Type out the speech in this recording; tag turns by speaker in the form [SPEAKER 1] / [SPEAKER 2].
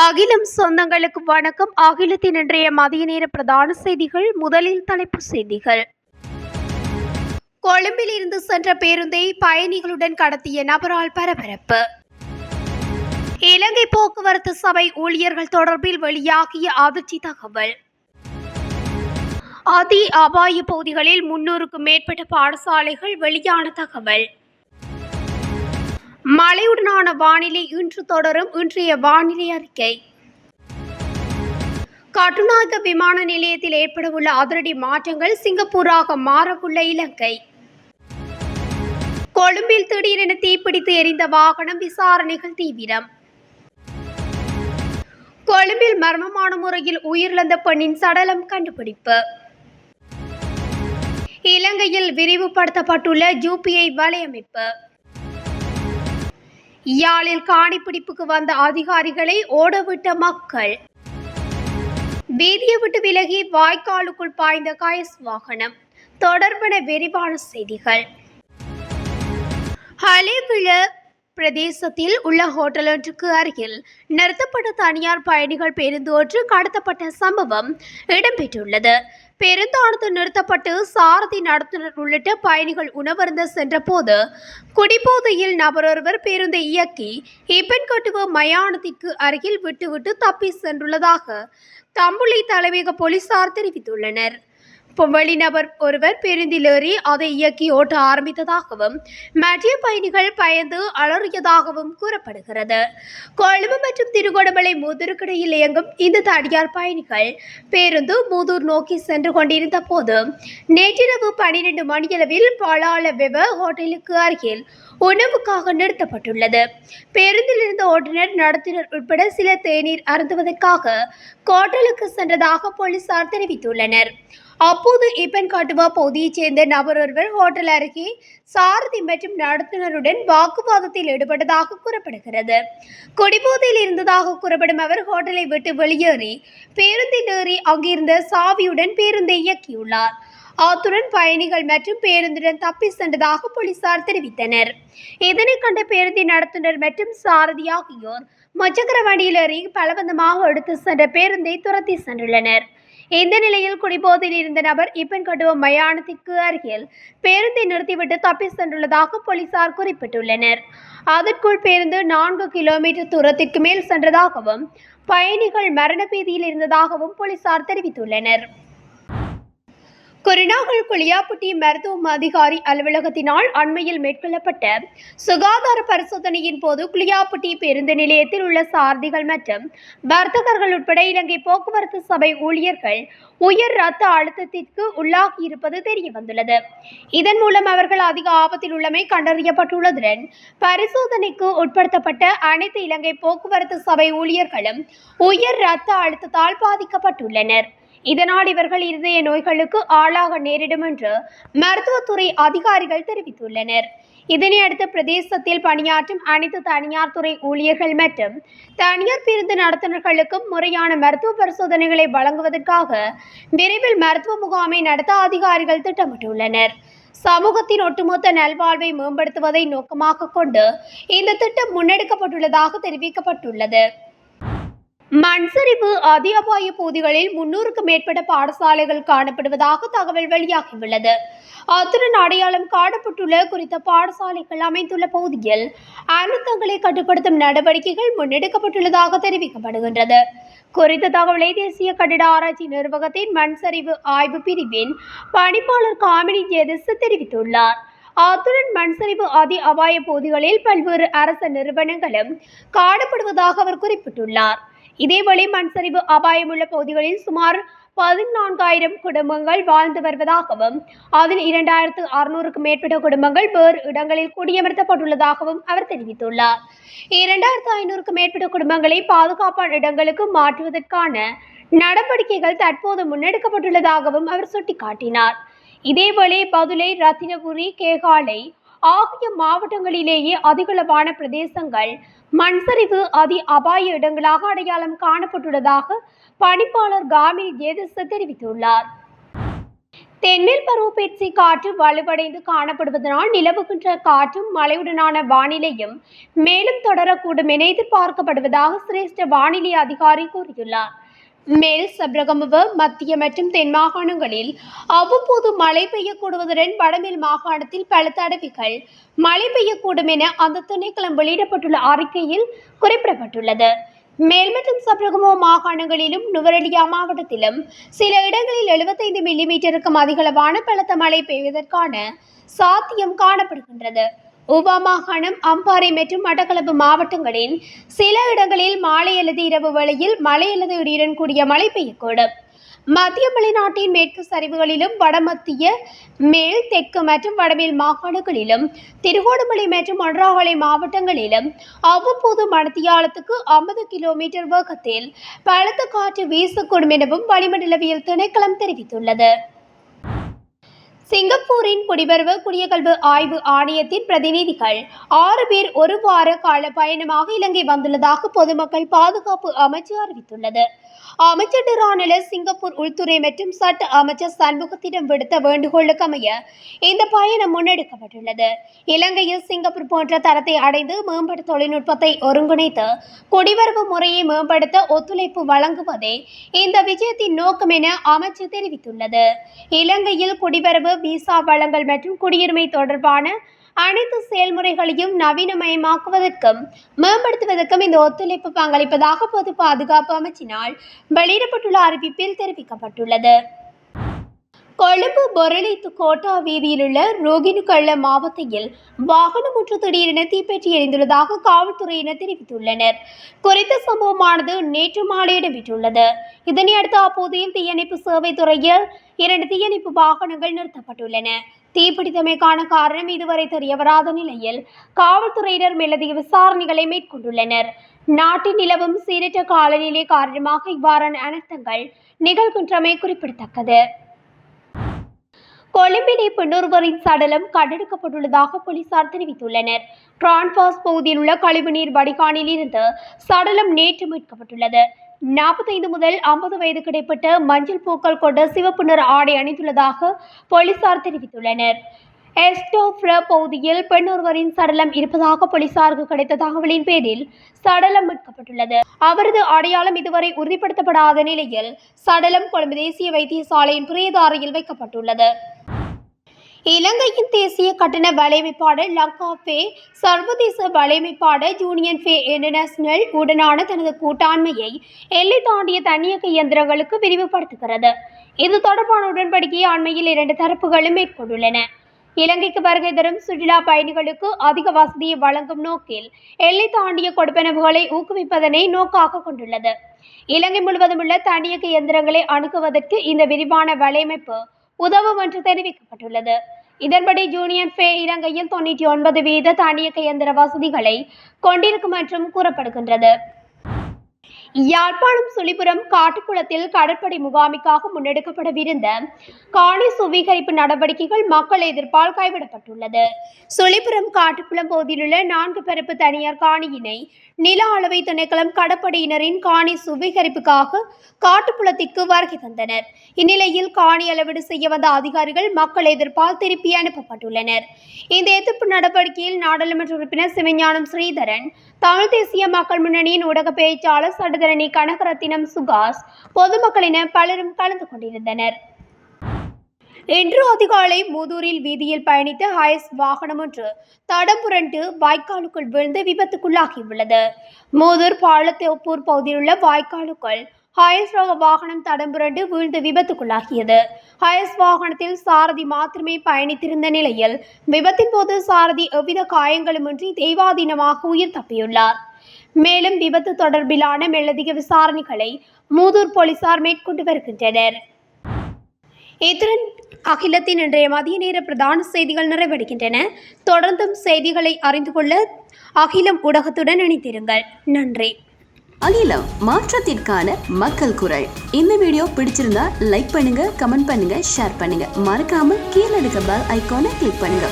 [SPEAKER 1] அகிலம் சொந்தங்களுக்கு வணக்கம். அகிலத்தின் இன்றைய மதிய நேர பிரதான செய்திகள் முதலில் தலைப்பு செய்திகள். கொழும்பில் இருந்து சென்ற பேருந்தை பயணிகளுடன் கடத்திய நபரால் பரபரப்பு. இலங்கை போக்குவரத்து சபை ஊழியர்கள் தொடர்பில் வெளியாகிய அதிர்ச்சி தகவல். அதி அபாய பகுதிகளில் முன்னூறுக்கும் மேற்பட்ட பாடசாலைகள் வெளியான தகவல். மழையுடனான வானிலை இன்று தொடரும் இன்றைய வானிலை அறிக்கை. கட்டுநாயக்க விமான நிலையத்தில் ஏற்படவுள்ள அதிரடி மாற்றங்கள் சிங்கப்பூராக மாறவுள்ள இலங்கை. கொழும்பில் திடீரென தீப்பிடித்து எரிந்த வாகனம் விசாரணைகள் தீவிரம். கொழும்பில் மர்மமான முறையில் உயிரிழந்த பெண்ணின் சடலம் கண்டுபிடிப்பு. இலங்கையில் விரிவுபடுத்தப்பட்டுள்ள யூபிஐ வலையமைப்பு. யாழில் காணிப்பிடிப்புக்கு வந்த அதிகாரிகளை ஓடவிட்ட மக்கள். வீதியை விட்டு விலகி வாய்க்காலுக்குள் பாய்ந்த கயஸ் வாகனம். தொடர்பன விரிவான செய்திகள். ஹலேவில பிரதேசத்தில் உள்ள ஹோட்டல் ஒன்றுக்கு அருகில் நிறுத்தப்பட்ட தனியார் பயணிகள் பேருந்து ஒன்று கடத்தப்பட்ட சம்பவம் இடம்பெற்றுள்ளது. பேருந்தானது நிறுத்தப்பட்டு சாரதி நடத்துனர் உள்ளிட்ட பயணிகள் உணவருந்த சென்றபோது குடிபோதையில் நபரொருவர் பேருந்தை இயக்கி இப்பெண்கட்டுவ மயானத்திற்கு அருகில் விட்டுவிட்டு தப்பி சென்றுள்ளதாக தம்புள்ளி தலைமையக போலீசார் தெரிவித்துள்ளனர். வெளிநபர் ஒருவர் பேருந்தில் ஏறி அதை இயக்கி ஓட்ட ஆரம்பித்ததாகவும் மற்ற பயணிகள் பயந்து அலறியதாகவும் கூறப்படுகிறது. கொழும்பு மற்றும் திருகோணமலை மூதூருக்கிடையில் இயங்கும் இந்த தனியார் பயணிகள் பேருந்து மூதூர் நோக்கி சென்று கொண்டிருந்த போது நேற்றிரவு பனிரெண்டு மணியளவில் பாலாள விவ ஹோட்டலுக்கு அருகில் உணவுக்காக நிறுத்தப்பட்டுள்ளது. பேருந்தில் இருந்த ஓட்டுநர் நடத்துனர் உட்பட சில தேநீர் அருந்துவதற்காக கோட்டலுக்கு சென்றதாக போலீசார் தெரிவித்துள்ளனர். அப்போது இப்பன் காட்டுவா பகுதியைச் சேர்ந்த நபர் ஒருவர் ஹோட்டல் அருகே சாரதி மற்றும் நடத்துனருடன் வாக்குவாதத்தில் ஈடுபட்டதாக கூறப்படுகிறது. குடிபோதையில் இருந்ததாக கூறப்படும் அவர் ஹோட்டலை விட்டு வெளியேறி பேருந்தில் ஏறி அங்கிருந்த சாவியுடன் பேருந்தை இயக்கியுள்ளார். அத்துடன் பயணிகள் மற்றும் பேருந்துடன் தப்பி சென்றதாக போலீசார் தெரிவித்தனர். இதனை கண்ட பேருந்தை நடத்துனர் மற்றும் சாரதி ஆகியோர் முச்சக்கர வண்டியில் ஏறி பலவந்தமாக எடுத்து சென்ற பேருந்தை துரத்தி சென்றுள்ளனர். இந்த நிலையில் குடிபோதையில் இருந்த நபர் இப்பன் கட்டுவம் மயானத்திற்கு அருகில் பேருந்தை நிறுத்திவிட்டு தப்பி சென்றுள்ளதாக போலீசார் குறிப்பிட்டுள்ளனர். அதற்குள் பேருந்து நான்கு கிலோமீட்டர் தூரத்திற்கு மேல் சென்றதாகவும் பயணிகள் மரண பீதியில் இருந்ததாகவும் போலீசார் தெரிவித்துள்ளனர். கொரினாகல் குளியாப்பட்டி மருத்துவ அதிகாரி அலுவலகத்தினால் அண்மையில் மேற்கொள்ளப்பட்ட சுகாதார பரிசோதனையின் போது குளியாப்பட்டி பேருந்து நிலையத்தில் உள்ள சாரதிகள் மற்றும் வர்த்தகர்கள் உட்பட இலங்கை போக்குவரத்து சபை ஊழியர்கள் உயர் ரத்த அழுத்தத்திற்கு உள்ளாகி இருப்பது தெரிய வந்துள்ளது இதன் மூலம் அவர்கள் அதிக ஆபத்தில் உள்ளமை கண்டறியப்பட்டுள்ளதுடன் பரிசோதனைக்கு உட்படுத்தப்பட்ட அனைத்து இலங்கை போக்குவரத்து சபை ஊழியர்களும் உயர் ரத்த அழுத்தத்தால் பாதிக்கப்பட்டுள்ளனர். இதனால் இவர்கள் இருதய நோய்களுக்கு ஆளாக நேரிடும் என்று மருத்துவத்துறை அதிகாரிகள் தெரிவித்துள்ளனர். இதனையடுத்து பிரதேசத்தில் பணியாற்றும் அனைத்து தனியார் துறை ஊழியர்கள் மற்றும் தனியார் பேருந்து நடத்துனர்களுக்கும் முறையான மருத்துவ பரிசோதனைகளை வழங்குவதற்காக விரைவில் மருத்துவ முகாமை நடத்த அதிகாரிகள் திட்டமிட்டுள்ளனர். சமூகத்தின் ஒட்டுமொத்த நல்வாழ்வை மேம்படுத்துவதை நோக்கமாக கொண்டு இந்த திட்டம் முன்னெடுக்கப்பட்டுள்ளதாக தெரிவிக்கப்பட்டுள்ளது. மண்சரிவு அதி அபாய பகுதிகளில் முன்னூறுக்கும் மேற்பட்ட பாடசாலைகள் காணப்படுவதாக தகவல் வெளியாகியுள்ளது. அத்துடன் அடையாளம் காணப்பட்டுள்ள குறித்த பாடசாலைகள் அமைந்துள்ள பகுதியில் அனர்த்தங்களை கட்டுப்படுத்தும் நடவடிக்கைகள் முன்னெடுக்கப்பட்டுள்ளதாக தெரிவிக்கப்படுகின்றது. குறித்த தகவலை தேசிய கட்டிட ஆராய்ச்சி நிர்வாகத்தின் மண்சரிவு ஆய்வு பிரிவின் பணிப்பாளர் காமினி ஜெதிஸ் தெரிவித்துள்ளார். அத்துடன் மண்சரிவு அதி அபாய பகுதிகளில் பல்வேறு அரச நிறுவனங்களும் காணப்படுவதாக அவர் குறிப்பிட்டுள்ளார். இதேவேளை மண் சரிவு அபாயமுள்ள பகுதிகளில் சுமார் பதினான்காயிரம் குடும்பங்கள் வாழ்ந்து வருவதாகவும் அதில் இரண்டாயிரத்து அறுநூறுக்கும் மேற்பட்ட குடும்பங்கள் வேறு இடங்களில் குடியமர்த்தப்பட்டுள்ளதாகவும் அவர் தெரிவித்துள்ளார். இரண்டாயிரத்து ஐநூறுக்கும் மேற்பட்ட குடும்பங்களை பாதுகாப்பான இடங்களுக்கு மாற்றுவதற்கான நடவடிக்கைகள் தற்போது முன்னெடுக்கப்பட்டுள்ளதாகவும் அவர் சுட்டிக்காட்டினார். இதேவேளை பதுளை ரத்தினபுரி கேகாலை ஆகிய மாவட்டங்களிலேயே அதிகளவான பிரதேசங்கள் மண்சரிவு அதி அபாய இடங்களாக அடையாளம் காணப்பட்டுள்ளதாக பணிப்பாளர் காமினி ஜேதஸ் தெரிவித்துள்ளார். தென்மேல் பருவப்பெயர்ச்சி காற்று வலுவடைந்து காணப்படுவதனால் நிலவுகின்ற காற்றும் மழையுடனான வானிலையும் மேலும் தொடரக்கூடும் என எதிர்பார்க்கப்படுவதாக சிரேஷ்ட வானிலை அதிகாரி கூறியுள்ளார். மேல் சபரகமுவ மத்திய மற்றும் தென் மாகாணங்களில் அவ்வப்போது மழை பெய்யக்கூடுவதுடன் வடமேல் மாகாணத்தில் பல தடவைகள் மழை பெய்யக்கூடும் என அந்த திணைக்களம் வெளியிடப்பட்டுள்ள அறிக்கையில் குறிப்பிடப்பட்டுள்ளது. மேல் மற்றும் சப்ரகமோ மாகாணங்களிலும் நுவரெலியா மாவட்டத்திலும் சில இடங்களில் 75 மில்லிமீட்டருக்கும் அதிகளவான பலத்த மழை பெய்வதற்கான சாத்தியம் காணப்படுகின்றது. உபா மாகாணம் அம்பாறை மற்றும் மட்டக்களப்பு மாவட்டங்களின் சில இடங்களில் மாலை அல்லது இரவு வேளையில் மழை அல்லது இடியுடன் கூடிய மழை பெய்யக்கூடும். மத்திய மலைநாட்டின் மேற்கு சரிவுகளிலும் வடமத்திய மேல் தெற்கு மற்றும் வடமேல் மாகாணங்களிலும் திருகோணமலை மற்றும் மொன்றாகலை மாவட்டங்களிலும் அவ்வப்போது மணத்தியாலத்துக்கு ஐம்பது கிலோமீட்டர் வேகத்தில் பலத்த காற்று வீசக்கூடும் எனவும் வளிமண்டலவியல் திணைக்களம் தெரிவித்துள்ளது. சிங்கப்பூரின் குடிவரவு குடியகல்வு ஆய்வு ஆணையத்தின் பிரதிநிதிகள் ஆறு பேர் ஒரு வார கால பயணமாக இலங்கை வந்துள்ளதாக பொதுமக்கள் பாதுகாப்பு அமைச்சு அறிவித்துள்ளது. அமைச்சர் டிரானல சிங்கப்பூர் உள்துறை மற்றும் சட்ட அமைச்சர் சண்முகத்திடம் விடுத்த வேண்டுகோளுக்கு அமைய இந்த பயணம் முன்னெடுக்கப்பட்டுள்ளது. இலங்கையில் சிங்கப்பூர் போன்ற தரத்தை அடைந்து மேம்பட்ட தொழில்நுட்பத்தை ஒருங்கிணைத்து குடிவரவு முறையை மேம்படுத்த ஒத்துழைப்பு வழங்குவதே இந்த விஜயத்தின் நோக்கம் என அமைச்சு தெரிவித்துள்ளது. இலங்கையில் குடிவரவு விசா வழங்கல் மற்றும் குடியுரிமை தொடர்பான அனைத்து செயல்முறைகளையும் நவீனமயமாக்குவதற்கும் மேம்படுத்துவதற்கும் இந்த ஒத்துழைப்பு பங்களிப்பதாக பொது பாதுகாப்பு அமைச்சினால் வெளியிடப்பட்டுள்ள அறிவிப்பில் தெரிவிக்கப்பட்டுள்ளது. கொழும்பு பொரளித்து கோட்டா வீதியில் உள்ள ரோகினுகள்ள மாவட்டத்தில் வாகனம் ஒன்று திடீரென தீப்பற்றி எரிந்துள்ளதாக காவல்துறையினர் தெரிவித்துள்ளனர். குறித்த சம்பவமானது நேற்று மாலை இடம்பெற்றுள்ளது. இதனை அடுத்து அப்போதைய தீயணைப்பு சேவை துறையில் இரண்டு தீயணைப்பு வாகனங்கள் நிறுத்தப்பட்டுள்ளன. தீப்பிடித்தமைக்கான காரணம் இதுவரை தெரியவராத நிலையில் காவல்துறையினர் மேலதிக விசாரணைகளை மேற்கொண்டுள்ளனர். நாட்டின் நிலவும் சீரற்ற காலநிலை காரணமாக இவ்வாறான அனர்த்தங்கள் நிகழ்கின்றமை குறிப்பிடத்தக்கது. கொழும்பிலே பெண்ணொருவரின் சடலம் கண்டெடுக்கப்பட்டுள்ளதாக போலீசார் தெரிவித்துள்ளனர். டிரான்பாஸ் பகுதியில் உள்ள கழிவுநீர் வடிகானில் இருந்து சடலம் நேற்று மீட்கப்பட்டுள்ளது. நாற்பத்தைந்து முதல் ஐம்பது வயது கிடைப்பட்ட மஞ்சள் பூக்கள் கொண்ட சிவப்பு நிற ஆடை அணிந்துள்ளதாக போலீசார் தெரிவித்துள்ளனர். எஸ்டோப்ர பகுதியில் பெண் ஒருவரின் சடலம் இருப்பதாக போலீசாருக்கு கிடைத்த தகவலின் பேரில் சடலம் மீட்கப்பட்டுள்ளது. அவரது அடையாளம் இதுவரை உறுதிப்படுத்தப்படாத நிலையில் சடலம் கொழும்பு தேசிய வைத்தியசாலையின் பிரேதாரையில் வைக்கப்பட்டுள்ளது. இலங்கையின் தேசிய கட்டண வலையமைப்பாளர் லங்கா ஃபே சர்வதேச வலையமைப்பாளர் யூனியன் ஃபே இன்டர்நேஷனல் உடனான தனது கூட்டாண்மையை எல்லை தாண்டிய தன்னியக்க இயந்திரங்களுக்கு விரிவுபடுத்துகிறது. இது தொடர்பான உடன்படிக்கையை அண்மையில் இரண்டு தரப்புகளும் மேற்கொண்டுள்ளன. இலங்கைக்கு வருகை தரும் சுற்றுலா பயணிகளுக்கு அதிக வசதியை வழங்கும் நோக்கில் எல்லை தாண்டிய கொடுப்பனவுகளை ஊக்குவிப்பதனை நோக்காக கொண்டுள்ளது. இலங்கை முழுவதும் உள்ள தனியக்க இயந்திரங்களை அணுகுவதற்கு இந்த விரிவான வலையமைப்பு உதவும் என்று தெரிவிக்கப்பட்டுள்ளது. இதன்படி ஜூனியர் ஃபே இலங்கையில் தொண்ணூற்றி ஒன்பது வீத தானியக்க இயந்திர வசதிகளை கொண்டிருக்கும் என்றும் கூறப்படுகின்றது. யாழ்ப்பாணம் சுழிபுரம் காட்டுக்குளத்தில் கடற்படை முகாமிக்காக முன்னெடுக்கப்படவிருந்த காணி சுவீகரிப்பு நடவடிக்கைகள் மக்கள் எதிர்ப்பால் கைவிடப்பட்டுள்ளது. சுழிபுரம் காட்டுக்குளம் பகுதியிலுள்ள நான்கு பரப்பு தனியார் காணியினை நில அளவை திணைக்களம் கடற்படையினரின் காணி சுவீகரிப்புக்காக காட்டுப்புலத்திற்கு வருகை தந்தனர். இந்நிலையில் காணி அளவீடு செய்ய வந்த அதிகாரிகள் மக்கள் எதிர்ப்பால் திருப்பி அனுப்பப்பட்டுள்ளனர். இந்த எதிர்ப்பு நடவடிக்கையில் நாடாளுமன்ற உறுப்பினர் சிவஞானம் ஸ்ரீதரன் தமிழ் தேசிய மக்கள் முன்னணியின் ஊடக பேச்சாளர் சட்டத்தரணி கனகரத்தினம் சுகாஸ் பொதுமக்களின பலரும் கலந்து கொண்டிருந்தனர். இன்று அதிகாலை மூதூரில் வீதியில் பயணித்த ஹயஸ் வாகனம் ஒன்று தடம் புரண்டு வாய்க்காலுக்குள் விழுந்து விபத்துக்குள்ளாகியுள்ளது. மூதூர் பாலத்தோப்பூர் பகுதியில் உள்ள வாய்க்காலுக்குள் ஹயஸ் ரக வாகனம் தடம் புரண்டு வீழ்ந்து விபத்துக்குள்ளாகியது. ஹயஸ் வாகனத்தில் சாரதி மாத்திரமே பயணித்திருந்த நிலையில் விபத்தின் போது சாரதி எவ்வித காயங்களுமின்றி தெய்வாதீனமாக உயிர் தப்பியுள்ளார். மேலும் விபத்து தொடர்பிலான மேலதிக விசாரணைகளை மூதூர் போலீசார் மேற்கொண்டு வருகின்றனர். இத்துடன் அகிலத்தின் இன்றைய மதிய நேர பிரதான செய்திகள் நிறைவடைகின்றன. தொடர்ந்தும் செய்திகளை அறிந்து கொள்ள அகிலம் ஊடகத்துடன் இணைத்திருங்கள் நன்றி.
[SPEAKER 2] அகிலம் மாற்றத்திற்கான மக்கள் குரல். இந்த வீடியோ பிடிச்சிருந்தா லைக் பண்ணுங்க கமெண்ட் பண்ணுங்க ஷேர் பண்ணுங்க. மறக்காம கீழே இருக்க பெல் ஐக்கானை கிளிக் பண்ணுங்க.